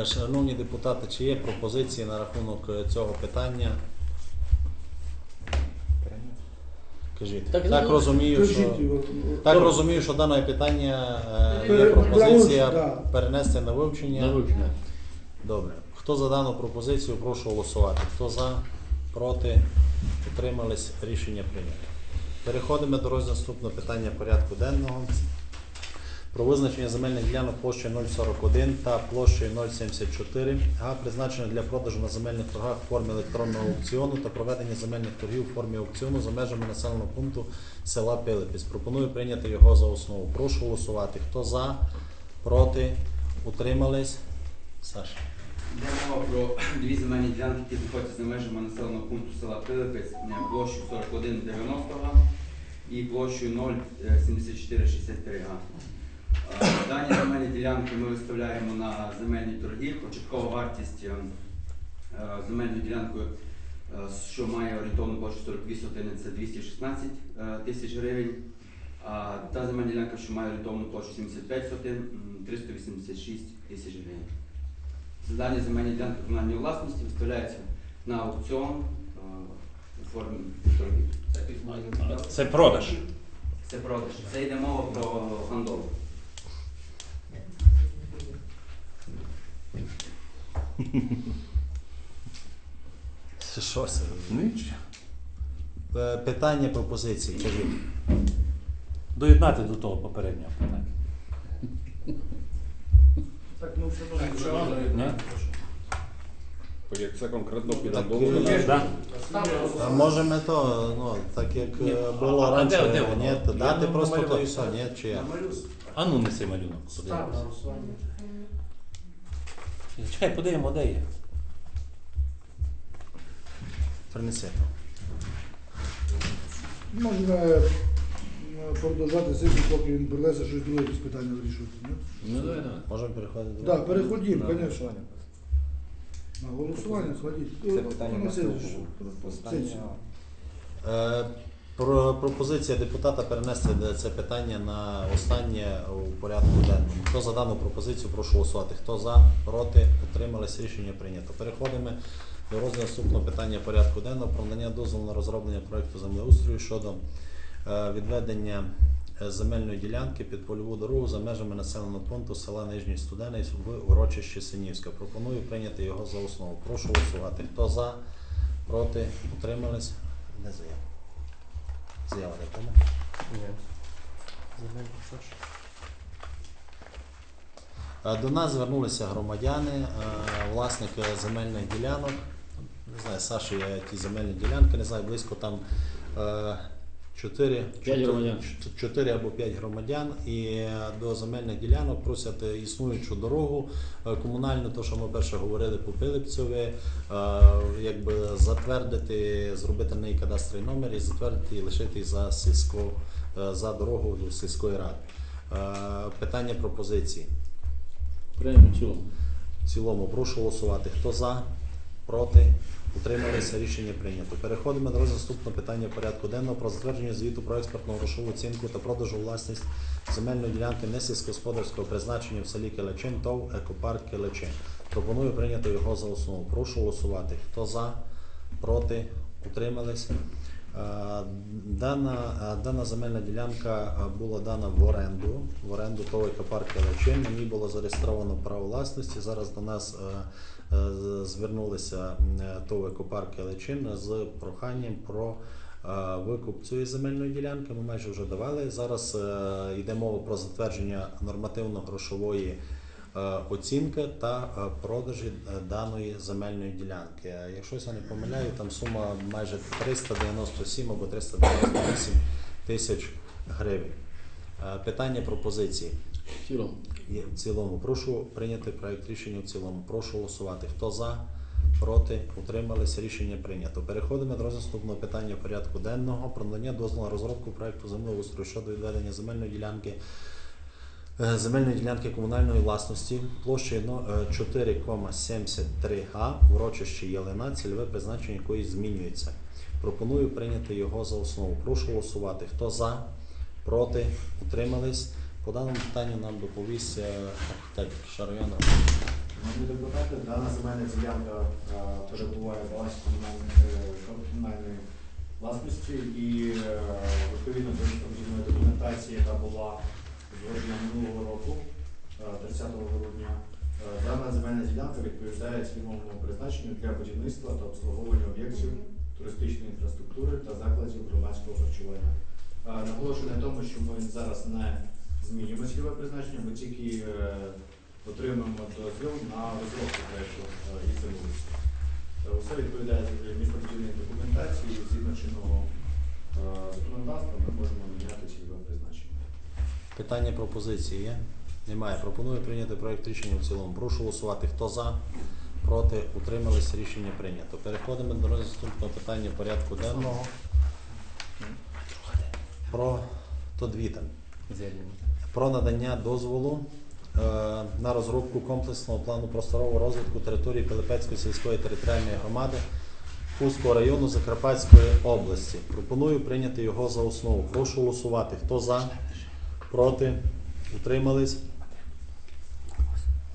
Е, Шановні депутати, чи є пропозиції на рахунок е, цього питання? Кажіть. Так, Так, ну, розумію, що його, так ну, розумію, що дане питання е, є пропозиція перенести на вивчення. На вивчення. Добре. Хто за дану пропозицію, прошу голосувати. Хто за, проти, утримались, рішення прийнято. Переходимо до розгляду наступного питання порядку денного. Про визначення земельних ділянок площею 041 та площею 074 га призначення для продажу на земельних торгах в формі електронного аукціону та проведення земельних торгів у формі аукціону за межами населеного пункту села Пилипець. Пропоную прийняти його за основу. Прошу голосувати. Хто за, проти, утримались? Саша. Йде мова про дві земельні ділянки, які знаходяться за межами населеного пункту села Пилипець площею 4190 га і площею 07463 га. Дані земельні ділянки ми виставляємо на земельні торги. Початкова вартість е, е, земельної ділянки, е, що має орієнтовну площу 48 сотин, це 216 е, тисяч гривень. А та земельна ділянка, що має орієнтовну площу 75 сотин, 386 тисяч гривень. Дані земельні ділянки комунальної власності виставляються на аукціон у формі торгів. Це продаж. Це продаж. Це йде мова про гандол. Це Що це? Ніч. Е, Питання, пропозиції, кажіть. Доєднати до того попереднього питання. Так, ну все можна. Ні? Як це конкретно під Так, Андолом? е, Да? А може ми то, ну, так як Ні, е, а- було а раніше, де- де воно? ні, то Я дати не просто то намалював. і все, ні, чи як? А ну неси малюнок. подивимось. Чекай, подивимо, де є. Принеси. Можна е, продовжати сесію, поки він принесе щось друге якісь питання вирішувати. ні? Ну давай, давай. Можемо переходити до Так, переходимо, Да. звісно. На голосування складіть. Це питання що? Е, Про пропозиція депутата перенести це питання на останнє у порядку денному. Хто за дану пропозицію, прошу голосувати. Хто за, проти, утримались, рішення прийнято. Переходимо до розгляду наступного питання порядку денного про надання дозволу на розроблення проекту землеустрою щодо е, відведення е, земельної ділянки під польову дорогу за межами населеного пункту села Нижній Студений в урочищі Синівська. Пропоную прийняти його за основу. Прошу голосувати. Хто за, проти, утримались? Не заява. Заява не помню. Е, До нас звернулися громадяни, е, власники земельних ділянок. Не знаю, Саші є ті земельні ділянки, не знаю, близько там е, 4, П'ять громадян. 4 або 5 громадян. І е, до земельних ділянок просять е, існуючу дорогу е, комунальну, то що ми перше говорили по Пилипцеві, якби затвердити, зробити на неї кадастровий номер і затвердити і лишити за сільську, е, за дорогу до сільської ради. Питання пропозиції. Прямо в цілому. В цілому прошу голосувати. Хто за, проти, утрималися, рішення прийнято. Переходимо до наступного питання порядку денного про затвердження звіту про експортну грошову оцінку та продажу власність земельної ділянки несільськогосподарського призначення в селі Келечин, ТОВ Екопарк Келечин. Пропоную прийняти його за основу. Прошу голосувати. Хто за, проти, утримались. Е, Дана, е, дана земельна ділянка е, була дана в оренду. В оренду ТОВ Екопарк Келечин. На ній було зареєстровано право власності. Зараз до нас звернулися ТОВ Екопарк Келечин з проханням про викуп цієї земельної ділянки. Ми майже вже давали. Зараз йде мова про затвердження нормативно-грошової е, оцінки та е, продажі е, даної земельної ділянки. Якщо я не помиляю, там сума майже 397 або 398 тисяч гривень. Питання пропозиції. В цілому. В цілому. Прошу прийняти проект рішення в цілому. Прошу голосувати. Хто за, проти, утримались, рішення прийнято. Переходимо до наступного питання порядку денного про надання дозволу на розробку проекту землеустрою щодо відведення земельної ділянки. Е, Земельної ділянки комунальної власності площею е, 4,73 га в урочищі Ялина, цільове призначення якої змінюється. Пропоную прийняти його за основу. Прошу голосувати. Хто за, проти, утримались. По даному питанню нам доповість е, архітектор Шарайон. Шановні депутати, дана земельна ділянка е, перебуває в комунальної, власності і відповідно до документації, яка була зроблена минулого року, е, 30 грудня, е, дана земельна ділянка відповідає цільовому призначенню для будівництва та обслуговування об'єктів туристичної інфраструктури та закладів громадського харчування. Е, Наголошую на тому, що ми зараз не змінюємо цільове призначення, ми тільки е, отримуємо дозвіл на розробку проєкту е, і. Е, Усе відповідає містобудівній документації, згідно чинного е, законодавства ми можемо міняти цільове призначення. Питання пропозиції є? Немає. Пропоную прийняти проект рішення в цілому. Прошу голосувати. Хто за? Проти? Утримались? Рішення прийнято. Переходимо до наступного питання порядку денного. Про то дві там. Про надання дозволу е, на розробку комплексного плану просторового розвитку території Пилипецької сільської територіальної громади Хуського району Закарпатської області. Пропоную прийняти його за основу. Прошу голосувати. Хто за? Проти? Утримались?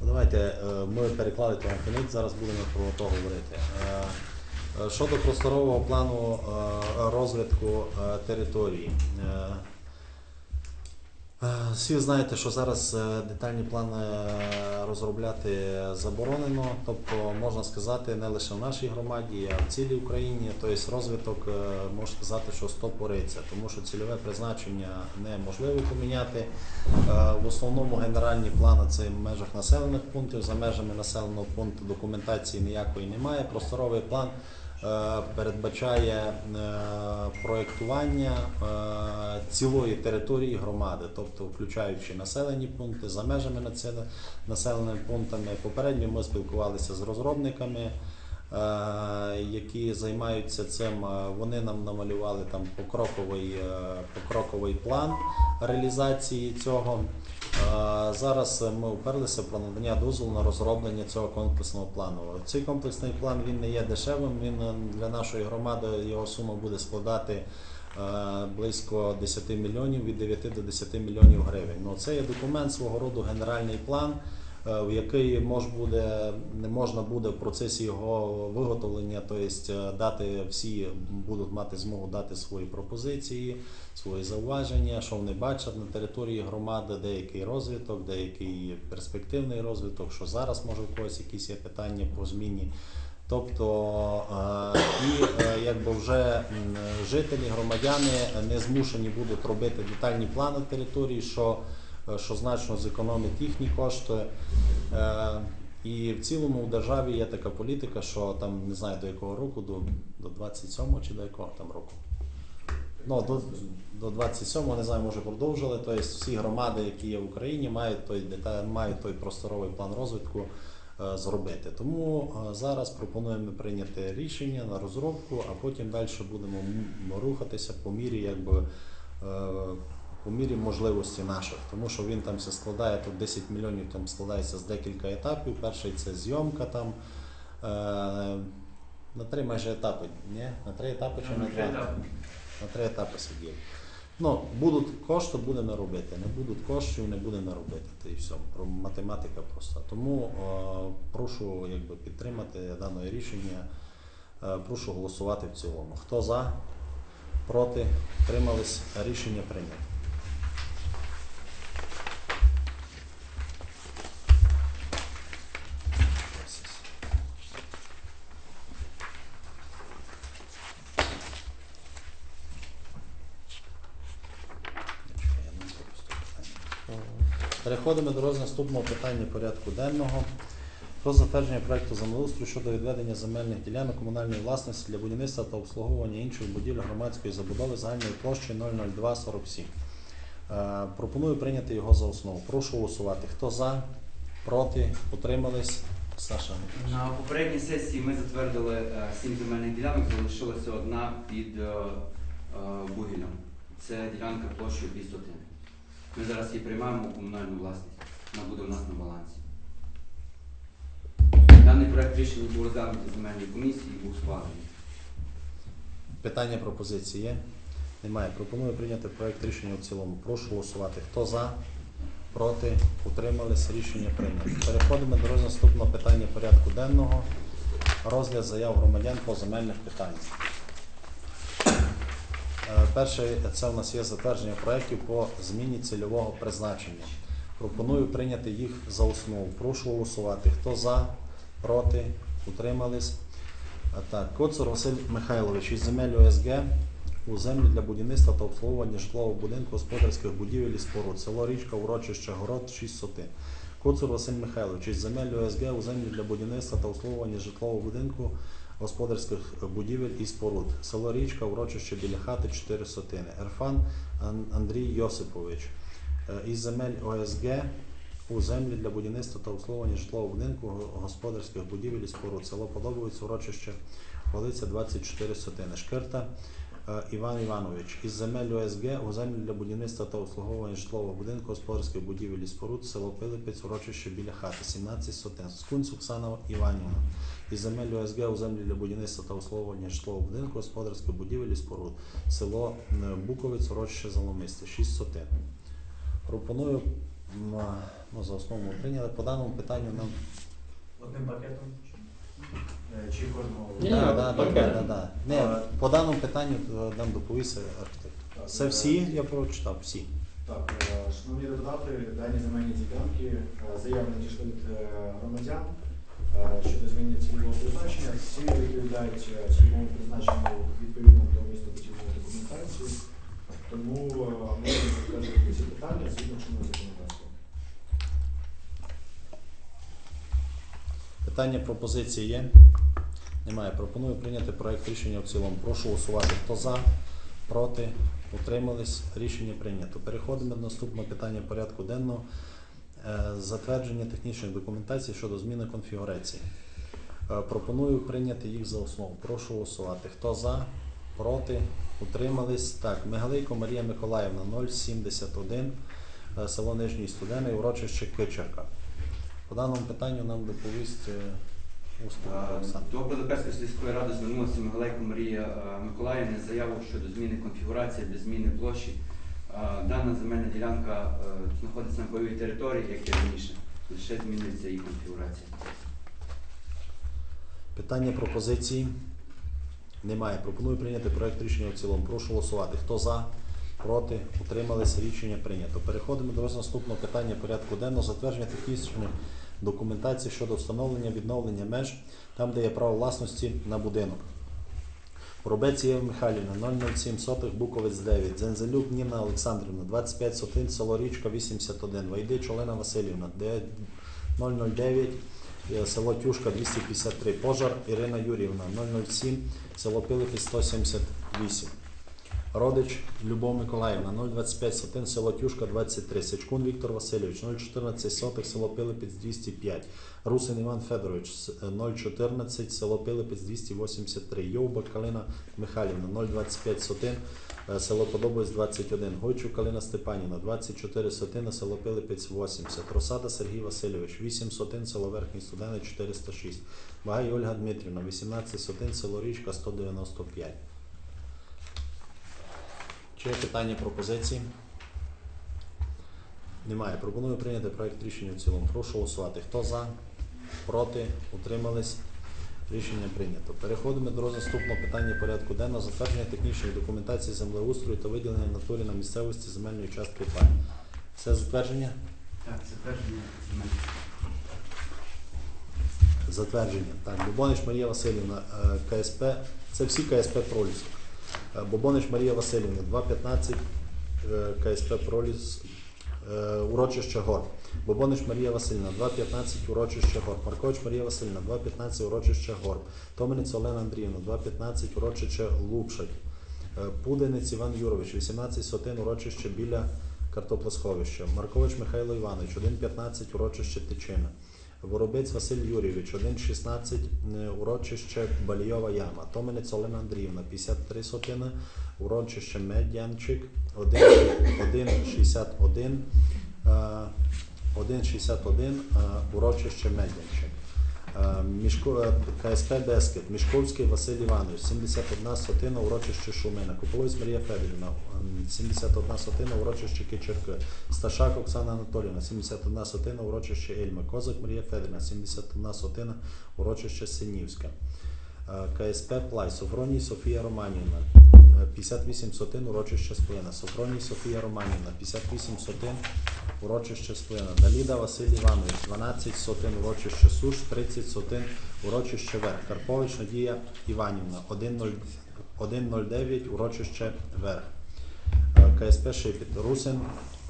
Ну, Давайте е, ми переклали кінець, зараз будемо про то говорити. Е, е, Щодо просторового плану розвитку території. Е, Всі знаєте, що зараз е, детальні плани е, розробляти заборонено, тобто можна сказати, не лише в нашій громаді, а в цілій Україні. Тобто розвиток можна сказати, що стопориться, тому що цільове призначення неможливо поміняти. В основному генеральні плани це в межах населених пунктів. За межами населеного пункту документації ніякої немає. Просторовий план передбачає е, проєктування е, цілої території громади, тобто включаючи населені пункти за межами населе- населеними пунктами. Попередньо ми спілкувалися з розробниками. Е, Які займаються цим, Е, вони нам намалювали там покроковий, е, покроковий план реалізації цього. Зараз ми уперлися про надання дозволу на розроблення цього комплексного плану. Цей комплексний план він не є дешевим. Він для нашої громади його сума буде складати близько 10 мільйонів від 9 до 10 мільйонів гривень. Ну це є документ свого роду генеральний план. Е, В який мож буде можна буде в процесі його виготовлення, тобто дати всі будуть мати змогу дати свої пропозиції, свої зауваження, що вони бачать на території громади, деякий розвиток, деякий перспективний розвиток, що зараз може в когось якісь є питання по зміні. Тобто е, і якби вже жителі, громадяни не змушені будуть робити детальні плани території, що, що значно зекономить їхні кошти. Е, І в цілому в державі є така політика, що там не знаю до якого року, до, до 27 чи до якого там року. Ну, до, до 27-го, не знаю, може продовжили. Тобто всі громади, які є в Україні, мають той мають той просторовий план розвитку е, зробити. Тому е, зараз пропонуємо прийняти рішення на розробку, а потім далі будемо рухатися по мірі, якби. е, По мірі можливості наших, тому що він там все складає, тут 10 мільйонів там складається з декілька етапів. Перший це зйомка там е, на три майже етапи. Ні? На три етапи чи на два? На три етапи сидів. Ну, будуть кошти, будемо робити. Не будуть коштів, не будемо робити. Та і все. Про математика просто. Тому е, прошу якби, підтримати дане рішення. Е, прошу голосувати в цілому. Хто за, проти, тримались, рішення прийнято. Переходимо до розгляду наступного питання порядку денного. Про затвердження проекту землеустрою щодо відведення земельних ділянок комунальної власності для будівництва та обслуговування інших будівель громадської забудови загальною площею 00247. Е, Пропоную прийняти його за основу. Прошу голосувати. Хто за, проти, утримались? Саша. На попередній сесії ми затвердили е, сім земельних ділянок, залишилася одна під е, е, Бугілем. Це ділянка площею 2 сотини. Ми зараз її приймаємо у комунальну власність. Вона буде у нас на балансі. Даний проект рішення був розглянутий в земельній комісії і був схвалений. Питання пропозиції є? Немає. Пропоную прийняти проект рішення в цілому. Прошу голосувати. Хто за, проти, утримались, рішення прийнято. Переходимо до наступного питання порядку денного. Розгляд заяв громадян по земельних питаннях. Е, Перше це у нас є затвердження проєктів по зміні цільового призначення. Пропоную прийняти їх за основу. Прошу голосувати. Хто за, проти, утримались. Так, Коцур Василь Михайлович із земель ОСГ у землі для будівництва та обслуговування житлового будинку, господарських будівель і споруд. Село Річка, урочище Город, 6 сотин. Коцур Василь Михайлович із земель ОСГ у землі для будівництва та обслуговування житлового будинку, господарських будівель і споруд. Село Річка, урочище біля хати 4 сотини. Ерфан Андрій Йосипович е, із земель ОСГ у землі для будівництва та обслуговування житлового будинку, господарських будівель і споруд. Село Подобовець, урочище Волиця 24 сотини. Шкирта е, Іван Іванович із земель ОСГ у землі для будівництва та обслуговування житлового будинку, господарських будівель і споруд, село Пилипець, урочище біля хати, 17 сотин. Скунць Оксана Іванівна із земель ОСГ у землі для будівництва та обслуговування житлового будинку, господарських будівель і споруд, село е, Буковець, урочище Заломисте, 6 сотин. Пропоную ну, за основу прийняли. По даному питанню нам Одним пакетом? Е, Чи кожного? Ні, Да, да, да, пакет. да, да. Не, по даному питанню е, нам доповість архітектор. Це е, всі, я прочитав, всі. Так, е, шановні депутати, дані земельні ділянки е, заяви надійшли від е, громадян е, щодо зміни цільового призначення. Всі відповідають е, цільовому призначенню відповідно до містобудівної документації. Тому е, ми можемо ці питання згідно чинного законодавства. Питання пропозиції є? Немає. Пропоную прийняти проект рішення в цілому. Прошу голосувати. Хто за, проти, утримались. Рішення прийнято. Переходимо до наступного питання порядку денного. Е, Затвердження технічної документації щодо зміни конфігурації. Е, Пропоную прийняти їх за основу. Прошу голосувати. Хто за, проти, утримались. Так, Мегалейко Марія Миколаївна 071, е, село Нижній Студений, урочище Кичерка. По даному питанню нам доповість Оксана. До Будапештської сільської ради звернулася Мигалейко Марія Миколаївна з заявою щодо зміни конфігурації без зміни площі. Дана земельна ділянка е, знаходиться на бойовій території, як і раніше. Лише змінюється її конфігурація. Питання пропозиції немає. Пропоную прийняти проект рішення в цілому. Прошу голосувати. Хто за, проти, утримались, рішення прийнято. Переходимо до наступного питання порядку денного. Затвердження технічної документації щодо встановлення відновлення меж там, де є право власності на будинок. Воробець Єва Михайлівна, 007 сотих, Буковець 9, Зензелюк Ніна Олександрівна, 25 сотин, село Річка 81, Вайдич Олена Васильівна, 009, е, село Тюшка 253, Пожар Ірина Юрівна, 007, село Пилипець 178. Родич Любов Миколаївна, 025 сотин, село Тюшка 23, Сичкун Віктор Васильович, 014 сотих, село Пилипець 205, Русин Іван Федорович, 014, село Пилипець 283, Йовба Калина Михайлівна, 025 сотин, е, село Подобець 21, Гойчук Калина Степанівна, 24 сотини, село Пилипець 80, Росада Сергій Васильович, 8 сотин, село Верхній Студени 406, Багай Ольга Дмитрівна, 18 сотин, село Річка 195. Чи є питання пропозиції? Немає. Пропоную прийняти проект рішення в цілому. Прошу голосувати. Хто за? Проти? Утримались? Рішення прийнято. Переходимо до наступного питання порядку денного затвердження технічної документації землеустрою та виділення в натурі на місцевості земельної частки пай. Це затвердження? Так, затвердження. Затвердження. Так, Бобонич Марія Васильівна, е, КСП. Це всі КСП Проліс. Е, Бобонич Марія Васильівна, 2.15 е, КСП Проліс, е, урочище Гор. Бобонич Марія Васильівна, 2.15 урочище Гор. Маркович Марія Васильівна, 2.15 урочище Гор. Томинець Олена Андріївна, 2.15 урочище Лупшать. Е, Пуденець Іван Юрович, 18 сотин урочище біля картоплесховища. Маркович Михайло Іванович, 1.15 урочище Тичина. Воробець Василь Юрійович, 1,16 е, урочище Балійова яма. Томенець Олена Андріївна, 53 сотини, урочище Медянчик, 1,61, е, 1,61 е, урочище Медянчик. Е, Мішко, е, КСП Бескет, Мішковський Василь Іванович, 71 сотина, урочище Шумина, Куполовець Марія Федорівна, ем, 71 сотина, урочище Кичерки, Сташак Оксана Анатоліївна, 71 сотина, урочище Ельма, Козак Марія Федорівна, 71 сотина, урочище Синівська. КСП Плай, Софроній Софія Романівна, е, 58 сотин, урочище Сплина, Софроній Софія Романівна, 58 сотин, урочище Сплина, Даліда Василь Іванович, 12 сотин, урочище Суш, 30 сотин, урочище Верх, Карпович Надія Іванівна, 1,0 1,09, урочище Верх. КСП Шипіт, Русин,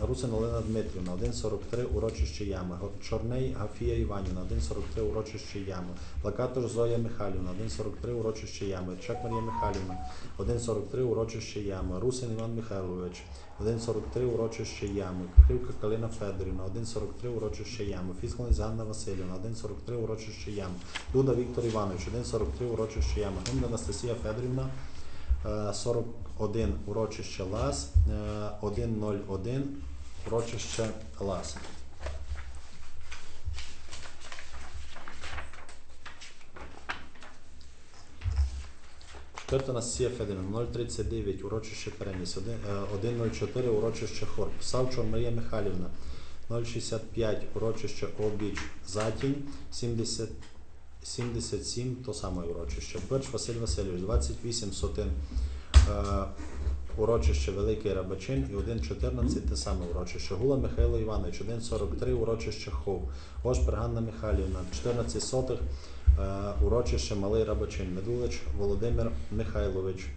Русин Олена Дмитрівна, 1,43, урочище Ями, Чорний Гафія Іванівна, 1,43, урочище Ями, Плакатор Зоя Михайлівна, 1,43, урочище Ями, Чак Марія Михайлівна, 1,43, урочище Ями, Русин Іван Михайлович, 1,43, урочище Ями, Кривка Калина Федорівна, 1,43, урочище Ями, Фіскалець Ганна Васильівна, 1,43, урочище Ями, Дуда Віктор Іванович, 1,43, урочище Ями, Гумна Анастасія Федорівна, Е, 41 урочище. Лас, е, 101 урочище Лас. Четверта Анастасія Федорівна, 039 урочище Переніс, е, 104 урочище Хорб. Савчур Марія Михайлівна, 065 урочище Обіч Затінь, 70 77 то саме урочище. Перш Василь Васильович, 28 сотин е, урочище Великий Рабачин і 1,14 те саме урочище. Гула Михайло Іванович, 1,43 урочище Хов. Гошпер Ганна Михайлівна, 14 сотих е, урочище Малий Рабачин. Медулич Володимир Михайлович.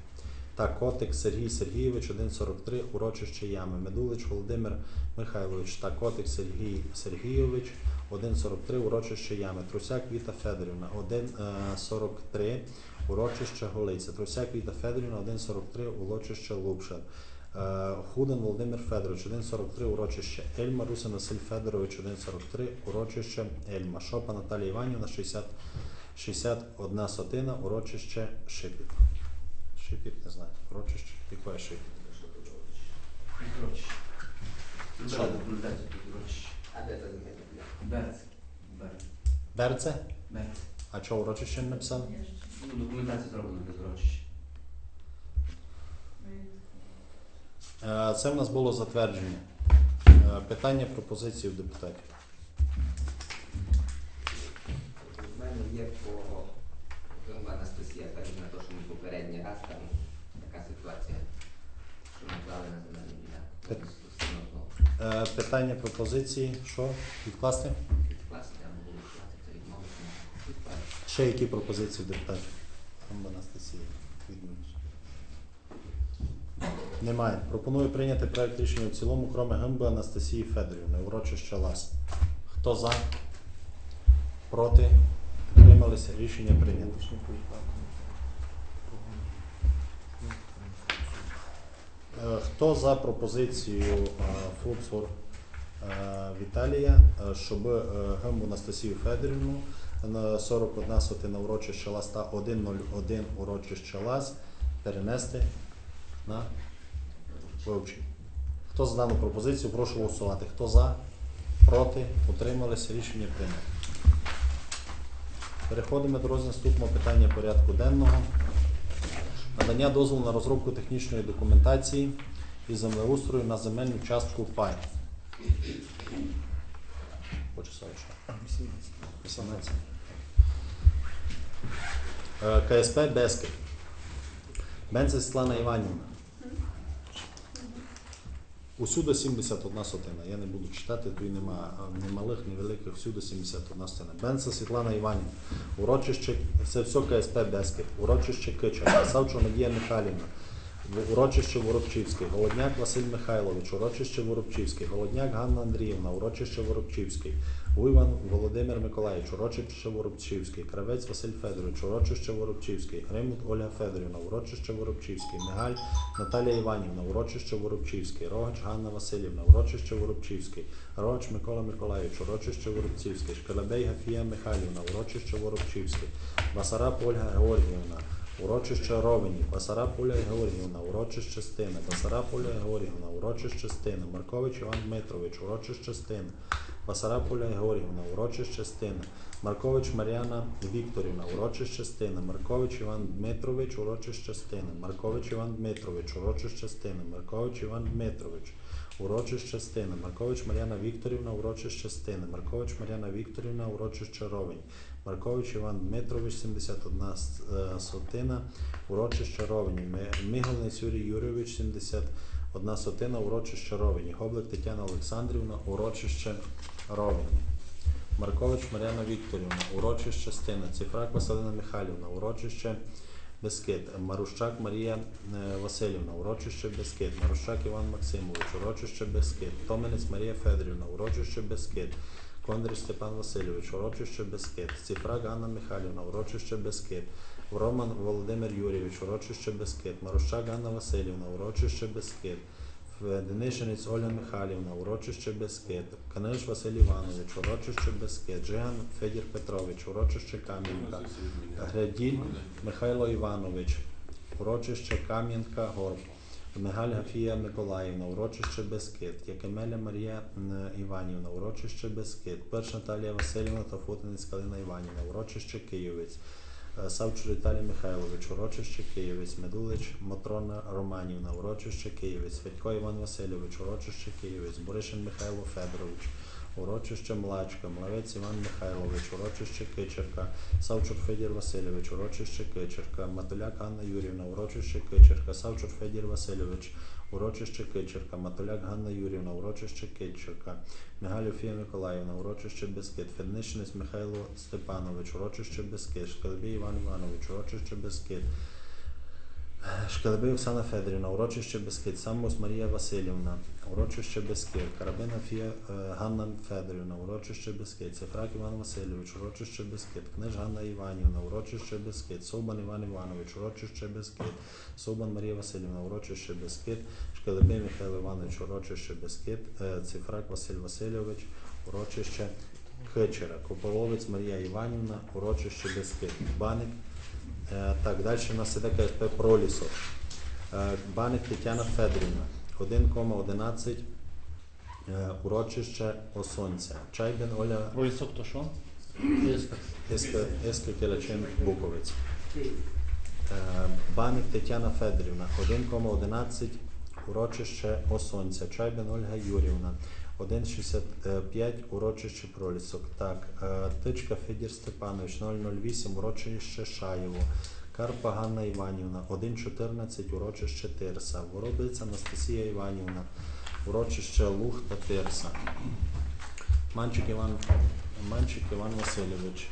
Та Котик Сергій Сергійович, 1,43 урочище Ями. Медулич Володимир Михайлович та Котик Сергій Сергійович, 1,43 урочище Ями. Трусяк Віта Федорівна, 1,43 урочище Голиця. Трусяк Віта Федорівна, 1,43 урочище Лупша. Е, Худен Володимир Федорович, 1,43 урочище Ельма. Русин Василь Федорович, 1,43 урочище Ельма. Шопа Наталія Іванівна, 60, 61 сотина, урочище Шипіт. Шипіт, не знаю. Урочище, яке Шипіт? Документацію. А де це земельна ділянка? Берц. Берц. Берце? А чого урочище не написано? Ну, документація зроблена без урочища. Е, Це в нас було затвердження. Е, Питання пропозиції в депутатів. У мене є по Гомба Анастасія Федорівна, то, що ми попередній раз там така ситуація, що ми клали на земельну Так. ділянку. Е, Питання пропозиції, що відкласти, або було відкласти, то відмовити. Відкласти. Ще які пропозиції депутатів? Анастасія. відмовиш. Немає. Пропоную прийняти проект рішення в цілому, кроме Гимби Анастасії Федорівни, урочище Лас. Хто за? Проти? Утрималися? Рішення прийнято. Е, Хто за пропозицію е, е, Віталія, щоб Гимбу Анастасію Федорівну 41 сотина урочище Лас та 101 урочище Лас перенести на вивчення? Хто за дану пропозицію, прошу голосувати. Хто за, проти, утрималися, рішення прийнято. Переходимо до наступного питання порядку денного. Надання дозволу на розробку технічної документації і землеустрою на земельну частку пай. Почесовича. 18. Е, КСП Бескет. Бенце Світлана Іванівна. Усюди 71 сотина. Я не буду читати, тут нема е, ні малих, ні великих, всюди 71 сотина. Бенце Світлана Іванівна. Урочище, це все КСП Бескет. Урочище Кича. Савчо Надія Михайлівна. Урочище Воробчівське, Голодняк Василь Михайлович, урочище Воробчівське, Голодняк Ганна Андріївна, урочище Воробчівський, Уйван Володимир Миколаївич, урочище Воробчівський, Кравець Василь Федорович, урочище Воробчівський, Гримут Ольга Федорівна, урочище Воробчівський, Мигаль Наталія Іванівна, урочище Воробчівський, Рогач Ганна Васильівна, урочище Воробчівський, Рогач Микола Миколаївич, урочище Воробцівський, Шкалебей Гафія Михайлівна, урочище Воробчівський, Басараб Ольга Георгіївна, Урочище Ровені, Басараб Оля Георгіївна, урочище Стина, Басараб Оля Георгіївна, урочище Стина, Маркович Іван Дмитрович, урочище Стина, Басарапуля Георгівна, урочище частина. Маркович Мар'яна Вікторівна, урочище частина. Маркович Іван Дмитрович, урочище частина. Маркович Іван Дмитрович, урочище частина. Маркович Іван Дмитрович, урочище частина. Маркович Мар'яна Вікторівна, урочище частина. Маркович Мар'яна Вікторівна, урочище Ровень. Маркович Іван Дмитрович, 71 е, сотина, урочище Ровень. Ми- Миголнець Юрій Юрійович, 71 сотина, урочище Ровень. Гоблик Тетяна Олександрівна, урочище Ровень. Маркович Мар'яна Вікторівна, урочище Стина, Цифрак Василина Михайлівна, урочище Бескид, Марущак Марія е, Васильівна, урочище Бескид, Марущак Іван Максимович, урочище Бескид, Томинець Марія Федорівна, урочище Бескид, Кондрич Степан Васильович, урочище Бескид, Цифрак Ганна Михайлівна, урочище Бескид, Роман Володимир Юрійович, урочище Бескид, Марущак Ганна Васильівна, урочище Бескид, Денишинець Оля Михайлівна, урочище Бескид, Каниш Василь Іванович, урочище Бескид, Жиан Федір Петрович, урочище Кам'янка, Греділь Михайло Іванович, урочище Кам'янка Горб, Мигаль Гафія Миколаївна, урочище Бескид, Якимеля Марія Іванівна, урочище Бескид, Перш Наталія Васильівна та Футинець Калина Іванівна, урочище Київець, Е, Савчур Віталій Михайлович, урочище Києвець, Медулич Матрона Романівна, урочище Києвець, Федько Іван Васильович, урочище Києвець, Боришин Михайло Федорович, урочище Млачка, Млавець Іван Михайлович, урочище Кичерка, Савчур Федір Васильович, урочище Кичерка, Матуляк Анна Юрівна, урочище Кичерка, Савчур Федір Васильович, урочище Кичерка, Матуляк Ганна Юрівна, урочище Кичерка, Мигаль Офія Миколаївна, урочище Бескид, Феднишинець Михайло Степанович, урочище Бескид, Шкалебій Іван Іванович, урочище Бескид, Шкалебей Оксана Федорівна, урочище Бескид, Самос Марія Васильівна, урочище Бескид, Карабина Фія е, Ганна Федорівна, урочище Бескид, Цифрак Іван Васильович, урочище Бескид, Книж Ганна Іванівна, урочище Бескид, Собан Іван Іванович, урочище Бескид, Собан Марія Васильівна, урочище Бескид, Шкалебей Михайло Іванович, урочище Бескид, е, Цифрак Василь Васильович, урочище Кичера, Кополовець Марія Іванівна, урочище Бескид, Баник Е, Так, далі у нас іде КСП Пролісок. Е, Баник Тетяна Федорівна, 1,11 е, урочище Осонця. Чайбин Оля Пролісок то що? Іска Іска Буковець. Е, Баник Тетяна Федорівна, 1,11 урочище Осонця. Чайбин Ольга Юрівна, 1,65 урочище Пролісок. Так, е, Тичка Федір Степанович, 008 урочище Шаєво. Карпа Ганна Іванівна, 1,14 урочище Тирса. Воробиця Анастасія Іванівна, урочище Луг та Тирса. Манчик Іван, Манчик Іван Васильович,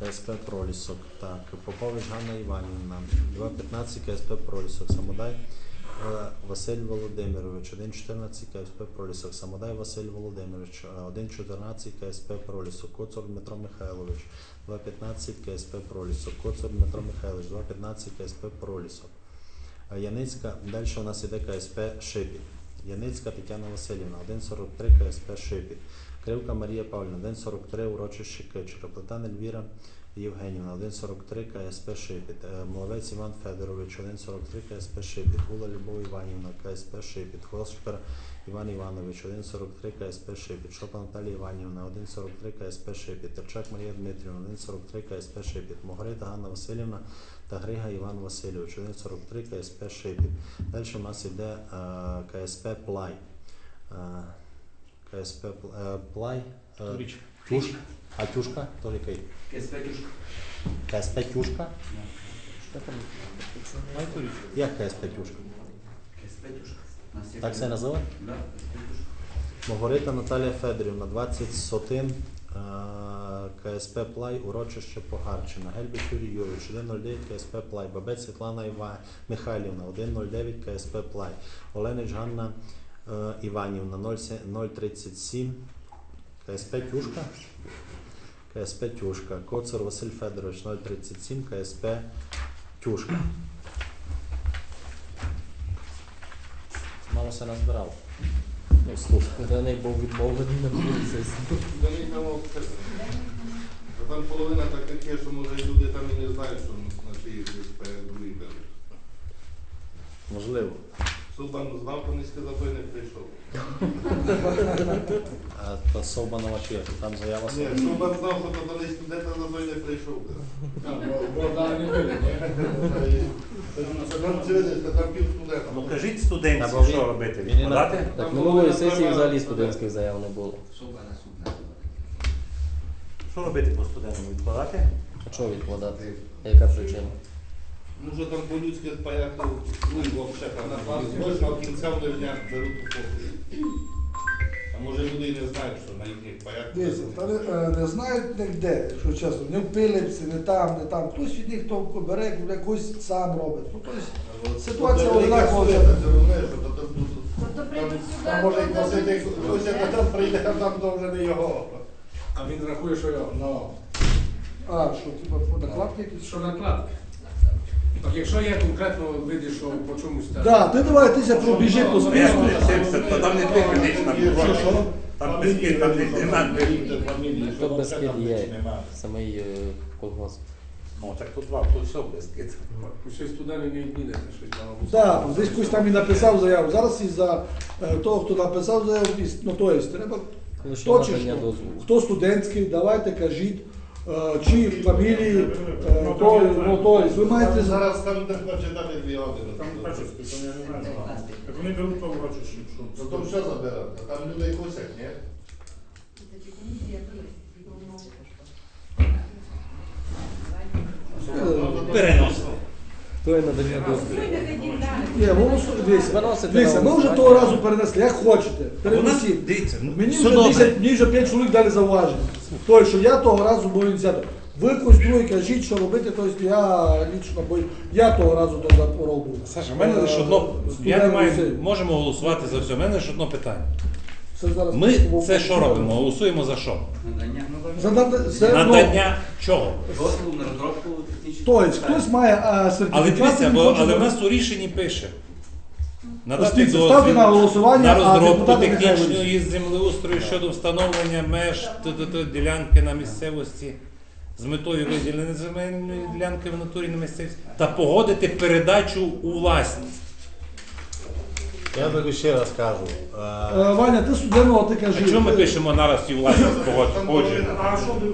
КСП Пролісок. Так, Попович Ганна Іванівна, 2.15 КСП Пролісок. Самодай Василь Володимирович, 1.14 КСП Пролісок. Самодай Василь Володимирович, е, 1.14 КСП Пролісок. Коцур Дмитро Михайлович, 2.15 КСП Пролісок. Коцур Дмитро Михайлович, 2.15 КСП Пролісок. Яницька, далі у нас іде КСП Шипіт. Яницька Тетяна Васильівна, 1,43 КСП Шипіт. Кривка Марія Павлівна, 1,43 урочище Кичера. Плетан Ельвіра Євгенівна, 1,43 КСП Шипіт. Е, Мловець Іван Федорович, 1,43 КСП Шипіт. Гула Любов Іванівна, КСП Шипіт. Хвостер Іван Іванович, 1,43 КСП Шипіт. Шопа Наталія Іванівна, 1,43 КСП Шипіт. Терчак Марія Дмитрівна, 1,43 КСП Шипіт. Могрита Ганна Васильівна та Грига Іван Васильович, 1,43 КСП Шипіт. Далі у нас йде е, КСП Плай. Е, КСП Пл- Плай. Туріч. Тюшка. А тюшка? То який? КСП Тюшка. КСП Тюшка? Як КСП Тюшка? КСП Тюшка. Так це називає? Да, КСП Тюшка. Могорита Наталія Федорівна, 20 сотин. е, КСП Плай, урочище Погарчина. Гельбіч Юрій Юрійович, 109 КСП Плай. Бабець Світлана Іва... Михайлівна, 109 КСП Плай. Оленич Ганна е, Іванівна, 037 КСП Тюшка. КСП Тюшка. Коцар Василь Федорович, 037 КСП Тюшка. Мало се назбирав. Ну, слухай. Даний був відмовлений на поліцейській. Для них там, а там половина таких є, що може люди там і не знають, що на цій КСП другий беруть. Можливо. Субан знав, то низько за той не прийшов. А то Совбанова чи як? Там заява Ні, Совбанова. Субан знав, що то низько де за той не прийшов. Там пів студента. Ну кажіть Та він- що робити? Відкладати? Так минулої сесії взагалі студентських заяв не було. Що робити по студентам? Відкладати? А чого відкладати? Яка причина? Ну, що там по-людськи пояснив, ну, взагалі там можна в кінцевний дня беруть у фокус. А може люди і не знають, що на їхніх Дивіться, порядках. та не, е, не знають ніде, що чесно, не в Пилипці, не там, не там. Хтось від них хто бере, якось сам робить. Ну, тобто, Ситуація однакова. Це що то- Тобто Там, прийдуть сюди, там може і просити, дадуть хтось як там прийде, а там то вже не його. А він рахує, що його. Ну. А, що, типа, по накладки якісь? Що накладки? Так якщо є конкретно види, по чомусь так. Да, ти давай, ти ся пробіжи по Ну, списку. 70, то там не дві критична Що, що? Там безкид, там не нема. Хто безкид є? Самий е, колгосп. Ну так тут два, тут все безкид. Щось туди не відмінити, щось мало. Так, десь хтось там і написав заяву. Зараз і за е, того, хто написав заяву, і- ну то є, треба Лише хто надання дозволу. хто студентський, давайте кажіть, е, чи фамілії, е, то, ну то. Ви маєте за- Зараз там не хоче дати дві години. Там перше списання я не знаю. Так вони беруть того урочище, що Ну то що забирати, там людей косять, ні? Переносили. То є надання дозволу. Ні, дивіться, Виносите дивіться, на ми вже голосування. того разу перенесли, як хочете, У нас, перенесіть. дивіться, ну, Мені все вже, добре. 10, мені вже 5 чоловік дали зауваження. Тобто, що я того разу був ініціатор. Ви когось другий кажіть, що робити, тобто я лічно, бо я того разу то запоров був. Саша, в мене лише одно. Я не маю, можемо голосувати за все. У мене лише одне питання. Це зараз Ми це що робимо? Голосуємо за що? Надання. Задати, це, ну, Надання чого? Дозволу на розробку технічних Тобто, хтось має а, сертифікат. Але дивіться, він бо, хоче але в нас у рішенні пише. Надати дозвіл ставте на голосування, на а розробку депутати нехай технічної землеустрою щодо встановлення меж ділянки на місцевості з метою виділення земельної ділянки в натурі на місцевості та погодити передачу у власність. Я тобі ще раз кажу. Е, е, Ваня, ти студент, а ти кажи. А чому ми пишемо нараз і власність погодження? А що ви,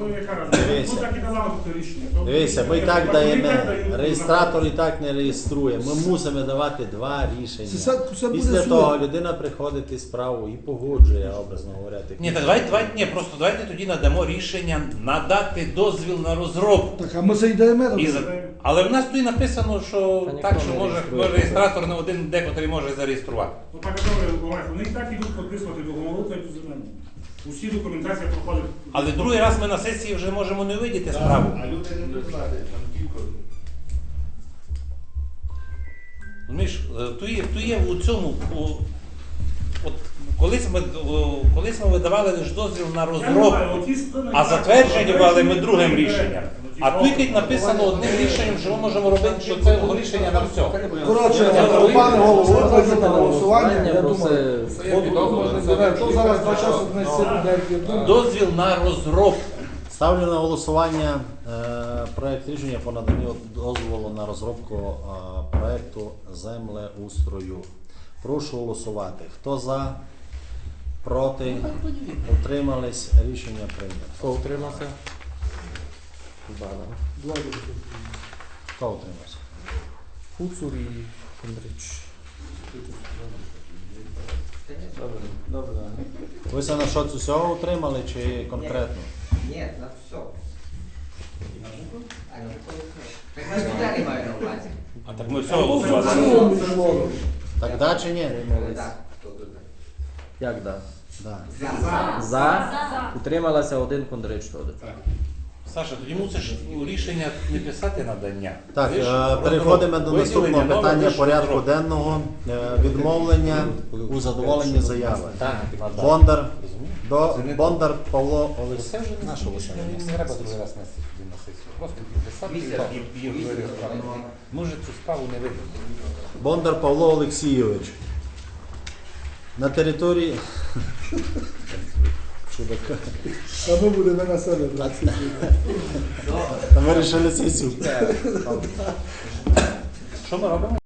то яка разниця? Дивіться. Ну так і давали таке рішення. То- Дивіться, ми і так даємо, дають, реєстратор і так не реєструє. Ми мусимо давати два рішення. Це все- все буде Після суд. того людина приходить і справу і погоджує, образно говоря. Ні, так давайте, давайте, ні, просто давайте тоді надамо рішення надати дозвіл на розробку. Так, а ми це йдемо. І за... Але в нас тут і написано, що Та ніхто так, що не може, реєструє. реєстратор не один декотрий може зареєструвати. Ну так добре, буває. Вони і так ідуть підписувати договору та йдуть. Усі документація проходить. Але другий раз ми на сесії вже можемо не видіти справу. А люди не докладають, там кілька. Розумієш, е, то є, то є у цьому. У, от, колись, ми, колись ми видавали лише дозвіл на розробку, а давали ми другим рішенням. А тут написано одним рішенням, що ми можемо робити, що це рішення на все. Коротше, пане пропоную на голосування, я думаю. То зараз два часу не сидить. Дозвіл на розробку. Ставлю на голосування е, проект рішення по наданню дозволу на розробку е, проекту землеустрою. Прошу голосувати. Хто за, проти, утримались, рішення прийнято. Хто утримався? Два. Хто утримався? Фуцур і Кондрич. Добре. Ви се на що цього утримали чи конкретно? Ні, на все. Ну. А так ми все голосували. Так да чи ні? Так. Як да? Да. За. За. Утрималася один Кондрич. Саша, тоді мусиш рішення не писати надання. Так, Лиш е, переходимо до виділення наступного номер, питання порядку розробка. денного. Е, Відмовлення у задоволенні заяви. Так. Бондар, до, Це Бондар Павло Це вже не, треба другий раз нести. Просто підписати і, і, Може цю справу не видно. Бондар Павло Олексійович. На території. Чудака. А ми будемо на себе брати. Та Ми вирішили сесію. Що ми робимо?